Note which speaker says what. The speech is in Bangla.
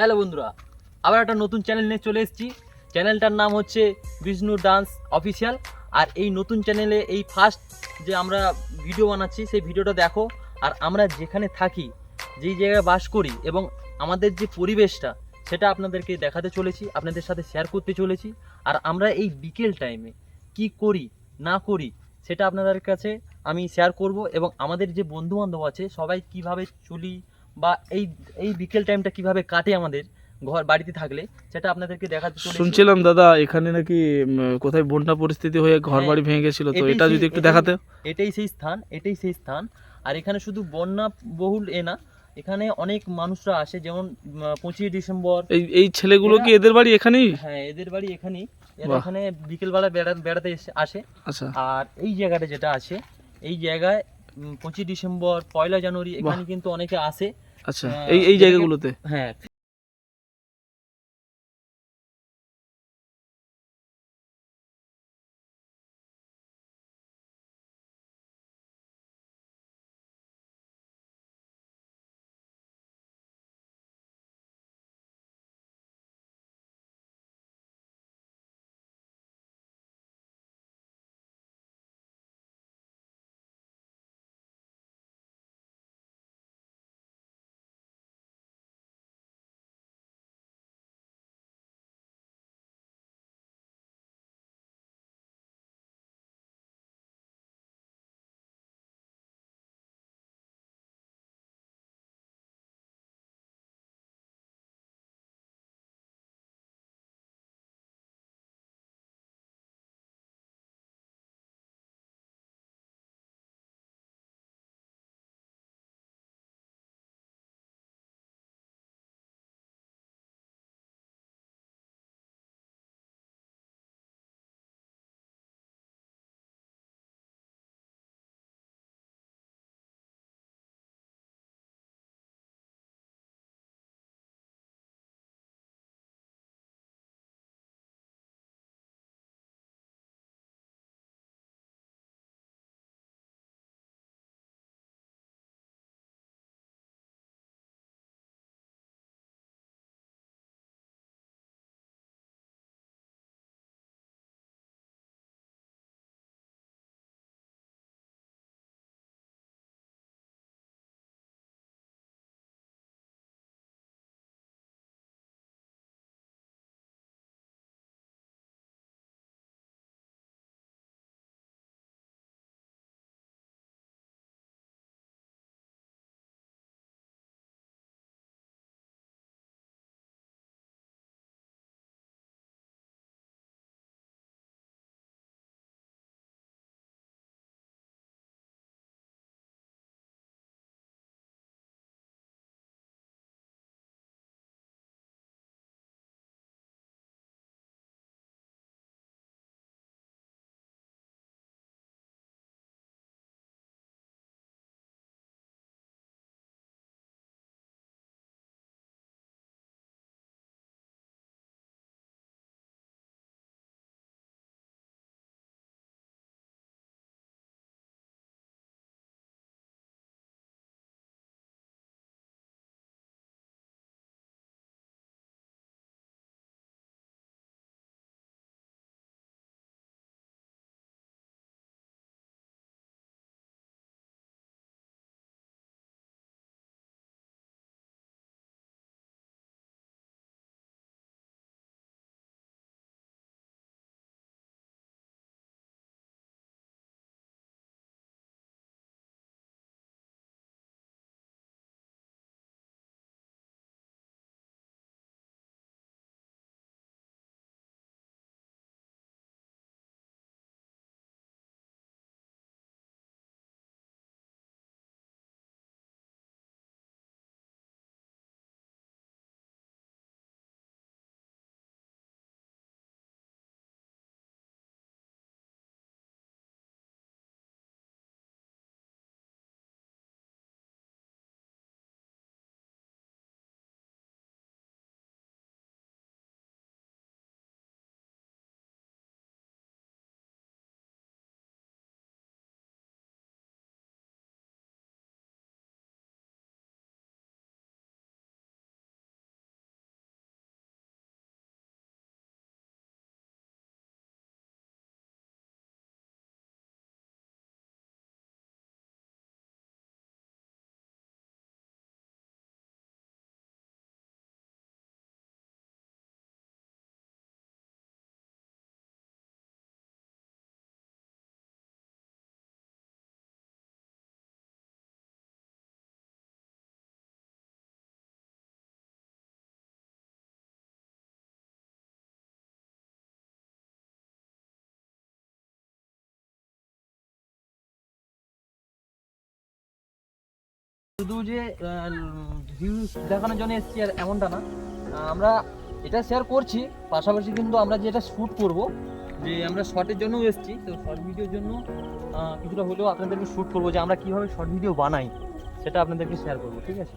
Speaker 1: হ্যালো বন্ধুরা, আবার একটা নতুন চ্যানেল নিয়ে চলে এসেছি। চ্যানেলটার নাম হচ্ছে বিষ্ণু ডান্স অফিসিয়াল আর এই নতুন চ্যানেলে এই ফার্স্ট যে আমরা ভিডিও বানাচ্ছি, সেই ভিডিওটা দেখো। আর আমরা যেখানে থাকি, যেই জায়গায় বাস করি এবং আমাদের যে পরিবেশটা, সেটা আপনাদেরকে দেখাতে চলেছি, আপনাদের সাথে শেয়ার করতে চলেছি। আর আমরা এই বিকেল টাইমে কি করি, না করি, সেটা আপনাদের কাছে আমি শেয়ার করব এবং আমাদের যে বন্ধু বান্ধব আছে, সবাই কীভাবে চলি বা এই এই বিকেল টাইমটা কীভাবে কাটে আমাদের ঘর বাড়িতে থাকলে সেটা আপনাদেরকে দেখাতে চলেছি।
Speaker 2: শুনছিলাম দাদা এখানে নাকি কোথায় বন্যা পরিস্থিতি হয়ে ঘর বাড়ি ভেঙে গেছিল তো এটা যদি একটু দেখাতে।
Speaker 1: এটাই সেই স্থান এটাই সেই স্থান। আর এখানে শুধু বন্যা বহুল এ না এখানে অনেক মানুষরা আসে যেমন পঁচিশে ডিসেম্বর।
Speaker 2: এই এই ছেলেগুলো কি এদের বাড়ি এখানেই?
Speaker 1: হ্যাঁ এদের বাড়ি এখানেই। এরা এখানে বিকেলবেলা বেড়া বেড়াতে এসে আসে।
Speaker 2: আচ্ছা।
Speaker 1: আর এই জায়গাটা যেটা আছে এই জায়গায় পঁচিশ ডিসেম্বর পয়লা জানুয়ারি এখানে কিন্তু অনেকে আসে।
Speaker 2: আচ্ছা এই এই জায়গাগুলোতে?
Speaker 1: হ্যাঁ শুধু যে ভিউজ দেখানোর জন্য এসছি আর এমনটা না। আমরা এটা শেয়ার করছি, পাশাপাশি কিন্তু আমরা যেটা শ্যুট করব, যে আমরা শর্টের জন্যও এসছি, তো শর্ট ভিডিওর জন্য কিছুটা হলেও আপনাদেরকে শ্যুট করব যে আমরা কীভাবে শর্ট ভিডিও বানাই, সেটা আপনাদেরকে শেয়ার করব, ঠিক আছে?